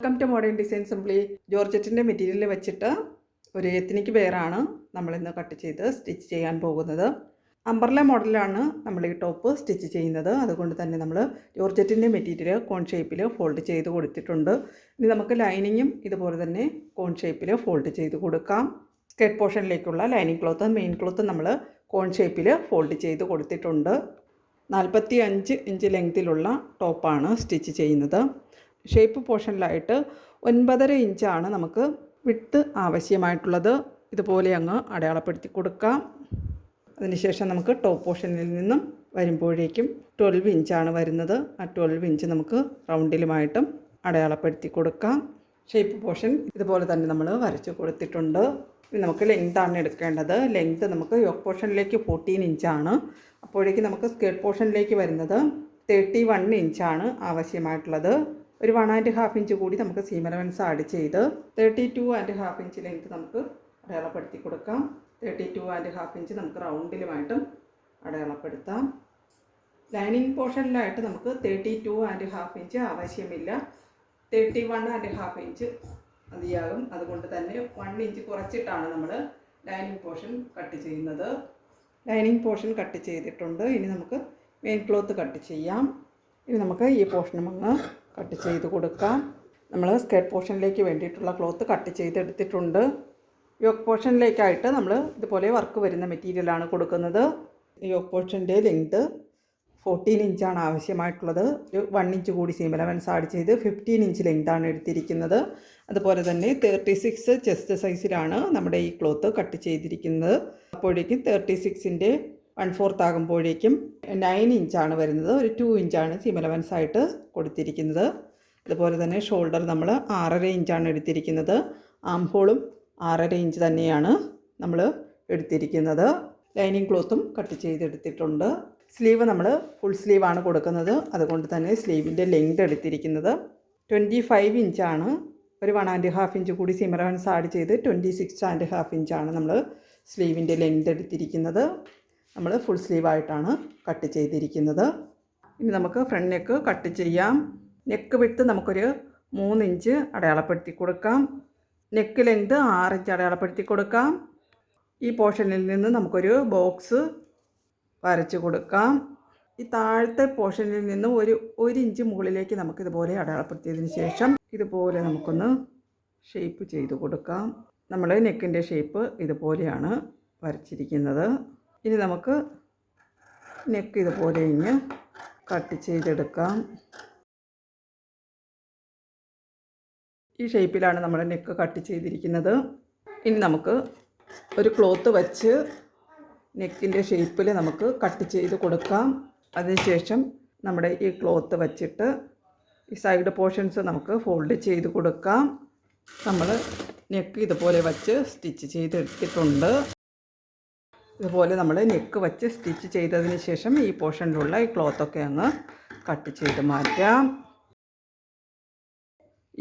Welcome to modern design simply ജോർജറ്റിന്റെ material വെച്ചിട്ട് ഒരു എത്തിനിക്ക് വെയറാണ് നമ്മളിന്ന് കട്ട് ചെയ്ത് സ്റ്റിച്ച് ചെയ്യാൻ പോകുന്നത്. അമ്പർല മോഡലാണ് നമ്മൾ ഈ ടോപ്പ് സ്റ്റിച്ച് ചെയ്യുന്നത്. അതുകൊണ്ട് തന്നെ നമ്മൾ ജോർജറ്റിന്റെ മെറ്റീരിയൽ കോൺ ഷേപ്പിൽ ഫോൾഡ് ചെയ്ത് കൊടുത്തിട്ടുണ്ട്. ഇനി നമുക്ക് ലൈനിങ്ങും ഇതുപോലെ തന്നെ കോൺ ഷേപ്പിൽ ഫോൾഡ് ചെയ്ത് കൊടുക്കാം. സ്കേർട്ട് പോർഷനിലേക്കുള്ള ലൈനിങ് ക്ലോത്ത് മെയിൻ ക്ലോത്ത് നമ്മൾ കോൺ ഷേപ്പിൽ ഫോൾഡ് ചെയ്ത് കൊടുത്തിട്ടുണ്ട്. നാൽപ്പത്തി അഞ്ച് ഇഞ്ച് ലെങ്തിലുള്ള ടോപ്പാണ് സ്റ്റിച്ച് ചെയ്യുന്നത്. ഷേപ്പ് പോർഷനിലായിട്ട് ഒൻപതര ഇഞ്ചാണ് നമുക്ക് വിട്ട് ആവശ്യമായിട്ടുള്ളത്. ഇതുപോലെ അങ്ങ് അടയാളപ്പെടുത്തി കൊടുക്കാം. അതിനുശേഷം നമുക്ക് ടോപ്പ് പോർഷനിൽ നിന്നും വരുമ്പോഴേക്കും ട്വൽവ് ഇഞ്ചാണ് വരുന്നത്. ആ ട്വൽവ് ഇഞ്ച് നമുക്ക് റൗണ്ടിലുമായിട്ടും അടയാളപ്പെടുത്തി കൊടുക്കാം. ഷേപ്പ് പോർഷൻ ഇതുപോലെ തന്നെ നമ്മൾ വരച്ച് കൊടുത്തിട്ടുണ്ട്. ഇനി നമുക്ക് ലെങ്താണ് എടുക്കേണ്ടത്. ലെങ്ത് നമുക്ക് യോക്ക് പോർഷനിലേക്ക് ഫോർട്ടീൻ ഇഞ്ചാണ്. അപ്പോഴേക്കും നമുക്ക് സ്കേർട്ട് പോർഷനിലേക്ക് വരുന്നത് തേർട്ടി വൺ ഇഞ്ചാണ് ആവശ്യമായിട്ടുള്ളത്. ഒരു വൺ ആൻഡ് ഹാഫ് ഇഞ്ച് കൂടി നമുക്ക് സീം അലവൻസ് ആഡ് ചെയ്ത് thirty two and half inch length നമുക്ക് അടയാളപ്പെടുത്തി കൊടുക്കാം. Thirty two and half inch നമുക്ക് റൗണ്ടിലുമായിട്ടും അടയാളപ്പെടുത്താം. ലൈനിങ് പോർഷനിലായിട്ട് നമുക്ക് thirty two and half inch ആവശ്യമില്ല. Thirty one and half inch മതിയാകും. അതുകൊണ്ട് തന്നെ വൺ ഇഞ്ച് കുറച്ചിട്ടാണ് നമ്മൾ ലൈനിങ് പോർഷൻ കട്ട് ചെയ്യുന്നത്. ലൈനിങ് പോർഷൻ കട്ട് ചെയ്തിട്ടുണ്ട്. ഇനി നമുക്ക് മെയിൻ ക്ലോത്ത് കട്ട് ചെയ്യാം. ഇനി നമുക്ക് ഈ പോർഷനും അങ്ങ് കട്ട് ചെയ്ത് കൊടുക്കാം. നമ്മൾ സ്കേർട്ട് പോർഷനിലേക്ക് വേണ്ടിയിട്ടുള്ള ക്ലോത്ത് കട്ട് ചെയ്തെടുത്തിട്ടുണ്ട്. യോക്ക് പോർഷനിലേക്കായിട്ട് നമ്മൾ ഇതുപോലെ വർക്ക് വരുന്ന മെറ്റീരിയലാണ് കൊടുക്കുന്നത്. യോക്ക് പോർഷന്റെ ലെങ്ത് ഫോർട്ടീൻ ഇഞ്ചാണ് ആവശ്യമായിട്ടുള്ളത്. ഒരു വൺ ഇഞ്ച് കൂടി സീം അലവൻസ് ആഡ് ചെയ്ത് ഫിഫ്റ്റീൻ ഇഞ്ച് ലെങ്താണ് എടുത്തിരിക്കുന്നത്. അതുപോലെ തന്നെ തേർട്ടി സിക്സ് ചെസ്റ്റ് സൈസിലാണ് നമ്മുടെ ഈ ക്ലോത്ത് കട്ട് ചെയ്തിരിക്കുന്നത്. അപ്പോഴേക്കും തേർട്ടി സിക്സിന്റെ വൺ ഫോർത്ത് ആകുമ്പോഴേക്കും നയൻ ഇഞ്ചാണ് വരുന്നത്. ഒരു ടു ഇഞ്ചാണ് സീം അലവൻസ് ആയിട്ട് കൊടുത്തിരിക്കുന്നത്. അതുപോലെ തന്നെ ഷോൾഡർ നമ്മൾ ആറര ഇഞ്ചാണ് എടുത്തിരിക്കുന്നത്. ആം ഹോളും ആറര ഇഞ്ച് തന്നെയാണ് നമ്മൾ എടുത്തിരിക്കുന്നത്. ലൈനിങ് ക്ലോത്തും കട്ട് ചെയ്തെടുത്തിട്ടുണ്ട്. സ്ലീവ് നമ്മൾ ഫുൾ സ്ലീവാണ് കൊടുക്കുന്നത്. അതുകൊണ്ട് തന്നെ സ്ലീവിന്റെ ലെങ്ത് എടുത്തിരിക്കുന്നത്. ട്വന്റി ഫൈവ് ഇഞ്ചാണ്. ഒരു വൺ ആൻഡ് ഹാഫ് ഇഞ്ച് കൂടി സിമറവൻസ് ആഡ് ചെയ്ത് ട്വന്റി സിക്സ് ആൻഡ് ഹാഫ് ഇഞ്ചാണ് നമ്മൾ സ്ലീവിന്റെ ലെങ്ത് എടുത്തിരിക്കുന്നത്. നമ്മൾ ഫുൾ സ്ലീവായിട്ടാണ് കട്ട് ചെയ്തിരിക്കുന്നത്. ഇനി നമുക്ക് ഫ്രണ്ട് നെക്ക് കട്ട് ചെയ്യാം. നെക്ക് വിട്ട് നമുക്കൊരു മൂന്ന് ഇഞ്ച് അടയാളപ്പെടുത്തി കൊടുക്കാം. നെക്ക് ലെങ്ത് ആറ് ഇഞ്ച് അടയാളപ്പെടുത്തി കൊടുക്കാം. ഈ പോർഷനിൽ നിന്ന് നമുക്കൊരു ബോക്സ് വരച്ച് കൊടുക്കാം. ഈ താഴത്തെ പോർഷനിൽ നിന്ന് ഒരു ഒരു ഇഞ്ച് മുകളിലേക്ക് നമുക്കിതുപോലെ അടയാളപ്പെടുത്തിയതിന് ശേഷം ഇതുപോലെ നമുക്കൊന്ന് ഷേപ്പ് ചെയ്ത് കൊടുക്കാം. നമ്മൾ നെക്കിന്റെ ഷേപ്പ് ഇതുപോലെയാണ് വരച്ചിരിക്കുന്നത്. ഇനി നമുക്ക് നെക്ക് ഇതുപോലെ ഇങ്ങ് കട്ട് ചെയ്തെടുക്കാം. ഈ ഷേപ്പിലാണ് നമ്മൾ നെക്ക് കട്ട് ചെയ്തിരിക്കുന്നത്. ഇനി നമുക്ക് ഒരു ക്ലോത്ത് വച്ച് നെക്കിന്റെ ഷേപ്പിൽ നമുക്ക് കട്ട് ചെയ്ത് കൊടുക്കാം. അതിനുശേഷം നമ്മുടെ ഈ ക്ലോത്ത് വച്ചിട്ട് ഈ സൈഡ് പോർഷൻസ് നമുക്ക് ഫോൾഡ് ചെയ്ത് കൊടുക്കാം. നമ്മൾ നെക്ക് ഇതുപോലെ വച്ച് സ്റ്റിച്ച് ചെയ്തെടുത്തിട്ടുണ്ട്. ഇതുപോലെ നമ്മൾ നെക്ക് വച്ച് സ്റ്റിച്ച് ചെയ്തതിന് ശേഷം ഈ പോർഷനിലുള്ള ഈ ക്ലോത്തൊക്കെ അങ്ങ് കട്ട് ചെയ്ത് മാറ്റാം.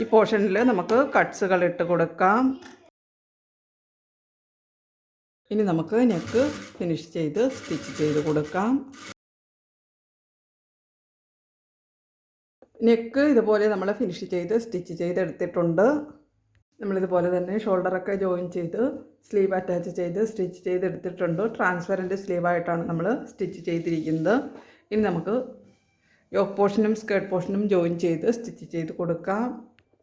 ഈ പോർഷനിൽ നമുക്ക് കട്ട്സുകൾ ഇട്ട് കൊടുക്കാം. ഇനി നമുക്ക് നെക്ക് ഫിനിഷ് ചെയ്ത് സ്റ്റിച്ച് ചെയ്ത് കൊടുക്കാം. നെക്ക് ഇതുപോലെ നമ്മൾ ഫിനിഷ് ചെയ്ത് സ്റ്റിച്ച് ചെയ്തെടുത്തിട്ടുണ്ട്. നമ്മളിതുപോലെ തന്നെ ഷോൾഡറൊക്കെ ജോയിൻ ചെയ്ത് സ്ലീവ് അറ്റാച്ച് ചെയ്ത് സ്റ്റിച്ച് ചെയ്തെടുത്തിട്ടുണ്ട്. ട്രാൻസ്പെറന്റ് സ്ലീവായിട്ടാണ് നമ്മൾ സ്റ്റിച്ച് ചെയ്തിരിക്കുന്നത്. ഇനി നമുക്ക് യോക്ക് പോർഷനും സ്കേർട്ട് പോർഷനും ജോയിൻ ചെയ്ത് സ്റ്റിച്ച് ചെയ്ത് കൊടുക്കാം.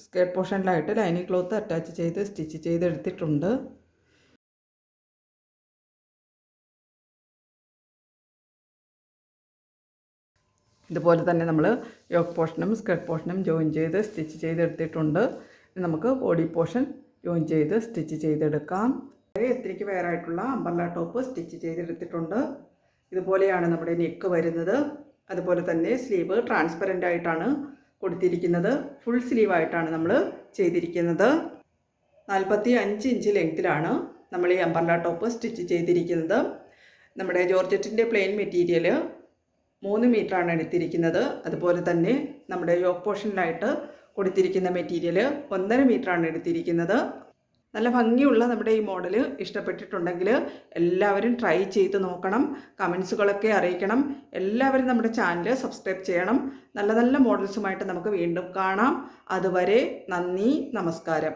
സ്കേർട്ട് പോർഷനിലായിട്ട് ലൈനിങ് ക്ലോത്ത് അറ്റാച്ച് ചെയ്ത് സ്റ്റിച്ച് ചെയ്തെടുത്തിട്ടുണ്ട്. ഇതുപോലെ തന്നെ നമ്മൾ യോക്ക് പോർഷനും സ്കേർട്ട് പോർഷനും ജോയിൻ ചെയ്ത് സ്റ്റിച്ച് ചെയ്തെടുത്തിട്ടുണ്ട്. നമുക്ക് ബോഡി പോർഷൻ ജോയിൻ ചെയ്ത് സ്റ്റിച്ച് ചെയ്തെടുക്കാം. എത്തിരിക്ക് വേറായിട്ടുള്ള അമ്പർല ടോപ്പ് സ്റ്റിച്ച് ചെയ്തെടുത്തിട്ടുണ്ട്. ഇതുപോലെയാണ് നമ്മുടെ നെക്ക് വരുന്നത്. അതുപോലെ തന്നെ സ്ലീവ് ട്രാൻസ്പെറന്റ് ആയിട്ടാണ് കൊടുത്തിരിക്കുന്നത്. ഫുൾ സ്ലീവായിട്ടാണ് നമ്മൾ ചെയ്തിരിക്കുന്നത്. നാൽപ്പത്തി അഞ്ച് ഇഞ്ച് ലെങ്ത്തിലാണ് നമ്മൾ ഈ അമ്പർല ടോപ്പ് സ്റ്റിച്ച് ചെയ്തിരിക്കുന്നത്. നമ്മുടെ ജോർജറ്റിന്റെ പ്ലെയിൻ മെറ്റീരിയൽ മൂന്ന് മീറ്ററാണ് എടുത്തിരിക്കുന്നത്. അതുപോലെ തന്നെ നമ്മുടെ യോക്ക് പോർഷനിലായിട്ട് കൊടുത്തിരിക്കുന്ന മെറ്റീരിയൽ ഒന്നര മീറ്ററാണ് എടുത്തിരിക്കുന്നത്. നല്ല ഭംഗിയുള്ള നമ്മുടെ ഈ മോഡൽ ഇഷ്ടപ്പെട്ടിട്ടുണ്ടെങ്കിൽ എല്ലാവരും ട്രൈ ചെയ്ത് നോക്കണം. കമൻസുകളൊക്കെ അറിയിക്കണം. എല്ലാവരും നമ്മുടെ ചാനൽ സബ്സ്ക്രൈബ് ചെയ്യണം. നല്ല നല്ല മോഡൽസുമായിട്ട് നമുക്ക് വീണ്ടും കാണാം. അതുവരെ നന്ദി നമസ്കാരം.